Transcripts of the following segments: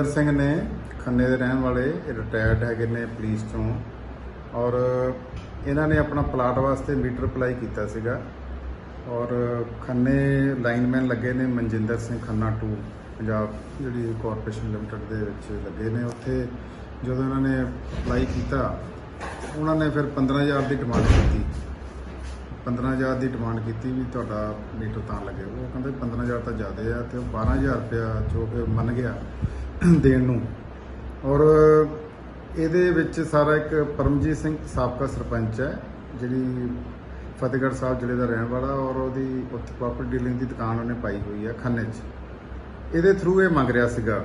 ਬਲਵਿੰਦਰ ਸਿੰਘ ਨੇ ਖੰਨੇ ਦੇ ਰਹਿਣ ਵਾਲੇ ਰਿਟਾਇਰਡ ਹੈਗੇ ਨੇ ਪੁਲਿਸ ਤੋਂ ਔਰ ਇਹਨਾਂ ਨੇ ਆਪਣਾ ਪਲਾਟ ਵਾਸਤੇ ਮੀਟਰ ਅਪਲਾਈ ਕੀਤਾ ਸੀਗਾ ਔਰ ਖੰਨੇ ਲਾਈਨਮੈਨ ਲੱਗੇ ਨੇ ਮਨਜਿੰਦਰ ਸਿੰਘ ਖੰਨਾ 2 ਪੰਜਾਬ ਜਿਹੜੀ ਕਾਰਪੋਰੇਸ਼ਨ ਲਿਮਟਿਡ ਦੇ ਵਿੱਚ ਲੱਗੇ ਨੇ ਉੱਥੇ। ਜਦੋਂ ਇਹਨਾਂ ਨੇ ਅਪਲਾਈ ਕੀਤਾ, ਉਹਨਾਂ ਨੇ ਫਿਰ 15000 ਦੀ ਡਿਮਾਂਡ ਕੀਤੀ। 15000 ਦੀ ਡਿਮਾਂਡ ਕੀਤੀ ਵੀ ਤੁਹਾਡਾ ਮੀਟਰ ਤਾਂ ਲੱਗੇ। ਉਹ ਕਹਿੰਦੇ 15000 ਤਾਂ ਜ਼ਿਆਦਾ ਆ ਤੇ ਉਹ 12000 ਰੁਪਇਆ ਜੋ ਕਿ ਮੰਨ ਗਿਆ। ਦੇਣ ਨੂੰ। ਔਰ ਇਹਦੇ ਵਿੱਚ ਸਾਰਾ ਇੱਕ ਪਰਮਜੀਤ ਸਿੰਘ ਸਾਬਕਾ ਸਰਪੰਚ ਹੈ ਜਿਹੜੀ ਫਤਿਹਗੜ੍ਹ ਸਾਹਿਬ ਜ਼ਿਲ੍ਹੇ ਦਾ ਰਹਿਣ ਵਾਲਾ ਔਰ ਉਹਦੀ ਉੱਥੇ ਪ੍ਰੋਪਰਟੀ ਡੀਲਿੰਗ ਦੀ ਦੁਕਾਨ ਉਹਨੇ ਪਾਈ ਹੋਈ ਹੈ ਖੰਨੇ 'ਚ। ਇਹਦੇ ਥਰੂ ਇਹ ਮੰਗ ਰਿਹਾ ਸੀਗਾ।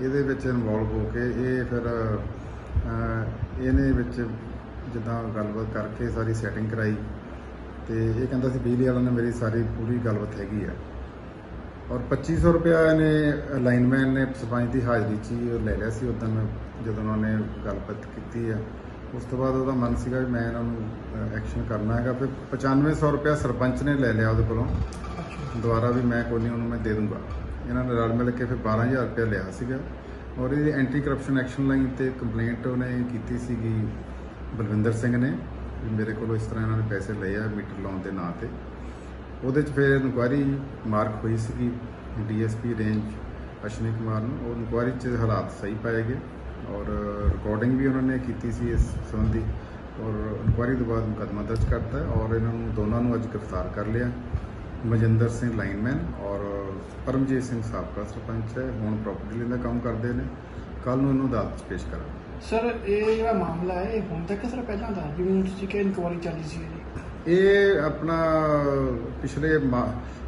ਇਹਦੇ ਵਿੱਚ ਇਨਵੋਲਵ ਹੋ ਕੇ ਇਹ ਫਿਰ ਅਹ, ਇਹਨੇ ਵਿੱਚ ਜਿੱਦਾਂ ਗੱਲਬਾਤ ਕਰਕੇ ਸਾਰੀ ਸੈਟਿੰਗ ਕਰਾਈ ਤੇ ਇਹ ਕਹਿੰਦਾ ਸੀ ਬਿਜਲੀ ਵਾਲਾ ਨੇ ਮੇਰੀ ਸਾਰੀ ਪੂਰੀ ਗੱਲਬਾਤ ਹੈਗੀ ਆ। ਔਰ 2500 ਰੁਪਇਆ ਇਹਨੇ ਲਾਈਨਮੈਨ ਨੇ ਸਰਪੰਚ ਦੀ ਹਾਜ਼ਰੀ 'ਚ ਹੀ ਉਹ ਲੈ ਲਿਆ ਸੀ ਉਦੋਂ ਜਦੋਂ ਉਹਨਾਂ ਨੇ ਗੱਲਬਾਤ ਕੀਤੀ ਆ। ਉਸ ਤੋਂ ਬਾਅਦ ਉਹਦਾ ਮਨ ਸੀਗਾ ਵੀ ਮੈਂ ਇਹਨਾਂ ਨੂੰ ਐਕਸ਼ਨ ਕਰਨਾ ਹੈਗਾ। ਫਿਰ 9500 ਰੁਪਇਆ ਸਰਪੰਚ ਨੇ ਲੈ ਲਿਆ ਉਹਦੇ ਕੋਲੋਂ। ਦੁਬਾਰਾ ਵੀ ਮੈਂ ਕੋਈ ਨਹੀਂ ਉਹਨੂੰ ਮੈਂ ਦੇ ਦੂੰਗਾ। ਇਹਨਾਂ ਨੇ ਰਲ ਮਿਲ ਕੇ ਫਿਰ 12000 ਰੁਪਇਆ ਲਿਆ ਸੀਗਾ। ਔਰ ਇਹਦੀ ਐਂਟੀ ਕਰਪਸ਼ਨ ਐਕਸ਼ਨ ਲਾਈਨ ਤੇ ਕੰਪਲੇਂਟ ਉਹਨੇ ਕੀਤੀ ਸੀਗੀ ਬਲਵਿੰਦਰ ਸਿੰਘ ਨੇ ਵੀ ਮੇਰੇ ਕੋਲੋਂ ਇਸ ਤਰ੍ਹਾਂ ਇਹਨਾਂ ਨੇ ਪੈਸੇ ਲਏ ਆ ਮੀਟਰ ਲਾਉਣ ਦੇ ਨਾਂ ਤੇ। ਉਹਦੇ ਚ ਫਿਰ ਇਨਕੁਆਇਰੀ ਮਾਰਕ ਹੋਈ ਸੀਗੀ ਡੀਐਸਪੀ ਰੇਂਜ ਅਸ਼ਵਨੀ ਕੁਮਾਰ ਨੂੰ। ਉਹ ਇਨਕੁਆਇਰੀ ਚ ਹਾਲਾਤ ਸਹੀ ਪਾਏ ਗਏ ਔਰ ਰਿਕਾਰਡਿੰਗ ਵੀ ਉਹਨਾਂ ਨੇ ਕੀਤੀ ਸੀ ਇਸ ਸੰਬੰਧੀ ਔਰ ਇਨਕੁਆਇਰੀ ਤੋਂ ਬਾਅਦ ਮੁਕੱਦਮਾ ਦਰਜ ਕਰਤਾ ਔਰ ਇਹਨਾਂ ਨੂੰ ਦੋਨਾਂ ਨੂੰ ਅੱਜ ਗ੍ਰਿਫਤਾਰ ਕਰ ਲਿਆ ਮਜਿੰਦਰ ਸਿੰਘ ਲਾਈਨਮੈਨ ਔਰ ਪਰਮਜੀਤ ਸਿੰਘ ਸਾਬਕਾ ਸਰਪੰਚ ਹੈ। ਹੁਣ ਪ੍ਰਾਪਰਟੀ ਲੈਣ ਦਾ ਕੰਮ ਕਰਦੇ ਨੇ। ਕੱਲ ਨੂੰ ਇਹਨੂੰ ਅਦਾਲਤ 'ਚ ਪੇਸ਼ ਕਰਾਂਗੇ। ਸਰ ਇਹ ਜਿਹੜਾ ਮਾਮਲਾ ਹੈ, ਇਹ ਹੁਣ ਤੱਕ ਸਰ ਪਹਿਲਾਂ ਦਾ ਜਿਵੇਂ ਤੁਸੀਂ ਕਿ ਇਨਕੁਆਰੀ ਚੱਲੀ ਸੀ ਇਹਦੀ? ਇਹ ਆਪਣਾ ਪਿਛਲੇ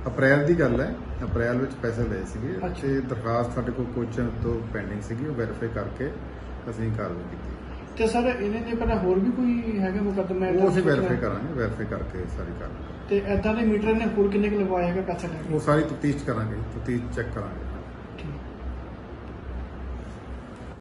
ਅਪ੍ਰੈਲ ਦੀ ਗੱਲ ਹੈ। ਅਪ੍ਰੈਲ ਵਿੱਚ ਪੈਸੇ ਲਏ ਸੀਗੇ। ਤੇ ਦਰਖਾਸਤ ਸਾਡੇ ਕੋਲ ਕੁਝ ਤੋਂ ਪੈਂਡਿੰਗ ਸੀਗੀ ਉਹ ਵੈਰੀਫਾਈ ਕਰਕੇ ਅਸੀਂ ਕਾਰਵਾਈ ਕੀਤੀ। ਤੇ ਸਰ ਇਹਨੇ ਦੇ ਪਹਿਲਾਂ ਹੋਰ ਵੀ ਕੋਈ ਹੈਗਾ ਮੁਕੱਦਮਾ ਉਹ ਅਸੀਂ ਵੈਰੀਫਾਈ ਕਰਾਂਗੇ ਵੈਰੀਫਾਈ ਕਰਕੇ ਸਾਰੀ ਕਾਰਵਾਈ। ਤੇ ਐਦਾਂ ਦੇ ਮੀਟਰ ਨੇ ਹੋਰ ਕਿੰਨੇ ਕੁ ਲਗਵਾਏ ਹੈਗੇ ਪੈਸੇ ਲੈ ਉਹ ਸਾਰੀ ਤਫਤੀਸ਼ ਕਰਾਂਗੇ ਤਫਤੀਸ਼ ਚੈੱਕ ਕਰਾਂਗੇ।